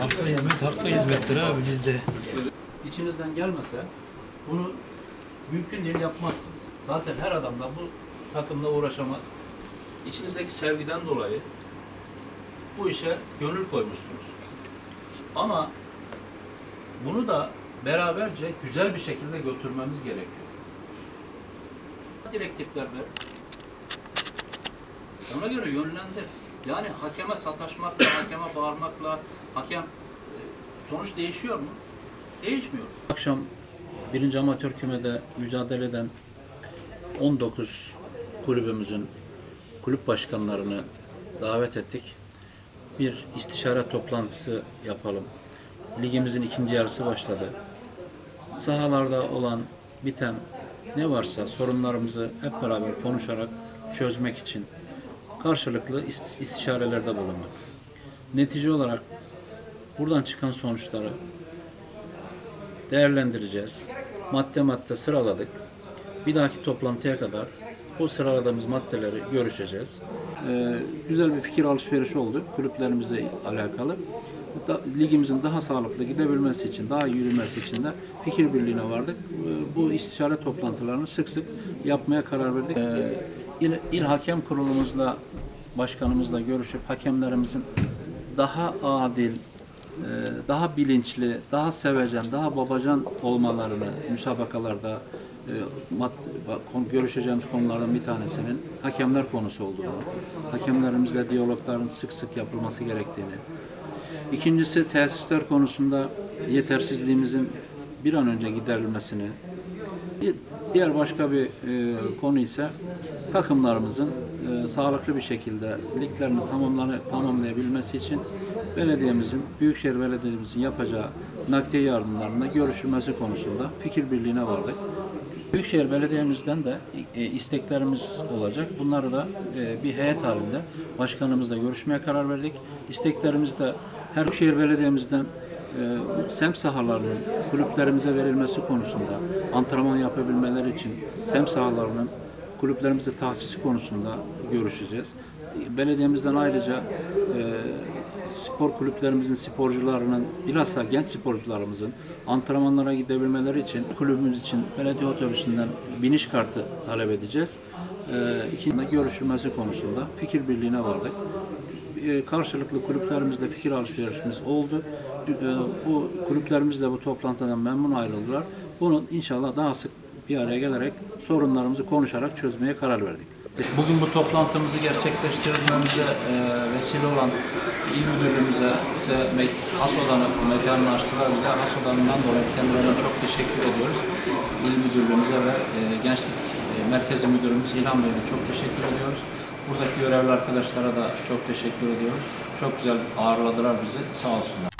Haklı yemek, haklı hizmettir abi bizde. İçinizden gelmese bunu mümkün değil yapmazsınız. Zaten her adam da bu takımla uğraşamaz. İçinizdeki sevgiden dolayı bu işe gönül koymuşsunuz. Ama bunu da beraberce güzel bir şekilde götürmemiz gerekiyor. Direktifler ver. Ona göre yönlendir. Yani hakeme sataşmakla, hakeme bağırmakla, hakem e, sonuç değişiyor mu? Değişmiyor. Akşam birinci amatör kümede mücadele eden 19 kulübümüzün kulüp başkanlarını davet ettik. Bir istişare toplantısı yapalım. Ligimizin ikinci yarısı başladı. Sahalarda olan, biten ne varsa sorunlarımızı hep beraber konuşarak çözmek için karşılıklı ist- istişarelerde bulunduk. Netice olarak buradan çıkan sonuçları değerlendireceğiz. Madde madde sıraladık. Bir dahaki toplantıya kadar o sıraladığımız maddeleri görüşeceğiz. Ee, güzel bir fikir alışverişi oldu kulüplerimizle alakalı. Da, ligimizin daha sağlıklı gidebilmesi için, daha yürümesi için de fikir birliğine vardık. Ee, bu istişare toplantılarını sık sık yapmaya karar verdik. Ee, il, il hakem kurulumuzla, başkanımızla görüşüp hakemlerimizin daha adil, e, daha bilinçli, daha sevecen, daha babacan olmalarını müsabakalarda e, görüşeceğimiz konulardan bir tanesinin hakemler konusu olduğunu, hakemlerimizle diyalogların sık sık yapılması gerektiğini, ikincisi tesisler konusunda yetersizliğimizin bir an önce giderilmesini, diğer başka bir e, konu ise takımlarımızın e, sağlıklı bir şekilde liglerini tamamlanı, tamamlayabilmesi için belediyemizin, Büyükşehir Belediye'mizin yapacağı nakliye yardımlarında görüşülmesi konusunda fikir birliğine vardık. Büyükşehir Belediye'mizden de e, isteklerimiz olacak. Bunları da e, bir heyet halinde başkanımızla görüşmeye karar verdik. İsteklerimiz de her Büyükşehir Belediye'mizden e, semt sahalarının kulüplerimize verilmesi konusunda antrenman yapabilmeleri için semt sahalarının kulüplerimize tahsisi konusunda görüşeceğiz. Belediyemizden ayrıca e, spor kulüplerimizin sporcularının bilhassa genç sporcularımızın antrenmanlara gidebilmeleri için kulübümüz için belediye otobüsünden biniş kartı talep edeceğiz. E, ikinci görüşülmesi konusunda fikir birliğine vardık e, karşılıklı kulüplerimizle fikir alışverişimiz oldu. E, Bu kulüplerimiz de bu toplantıdan memnun ayrıldılar. Bunu inşallah daha sık bir araya gelerek sorunlarımızı konuşarak çözmeye karar verdik. Bugün bu toplantımızı gerçekleştirmemize e, vesile olan il müdürlüğümüze, bize me- Hasodan'ı mekanını açtılar bize. Hasodan'dan dolayı kendilerine çok teşekkür ediyoruz. İl müdürlüğümüze ve e, gençlik e, merkezi müdürümüz İlhan Bey'e çok teşekkür ediyoruz. Buradaki görevli arkadaşlara da çok teşekkür ediyoruz. Çok güzel ağırladılar bizi. Sağ olsunlar.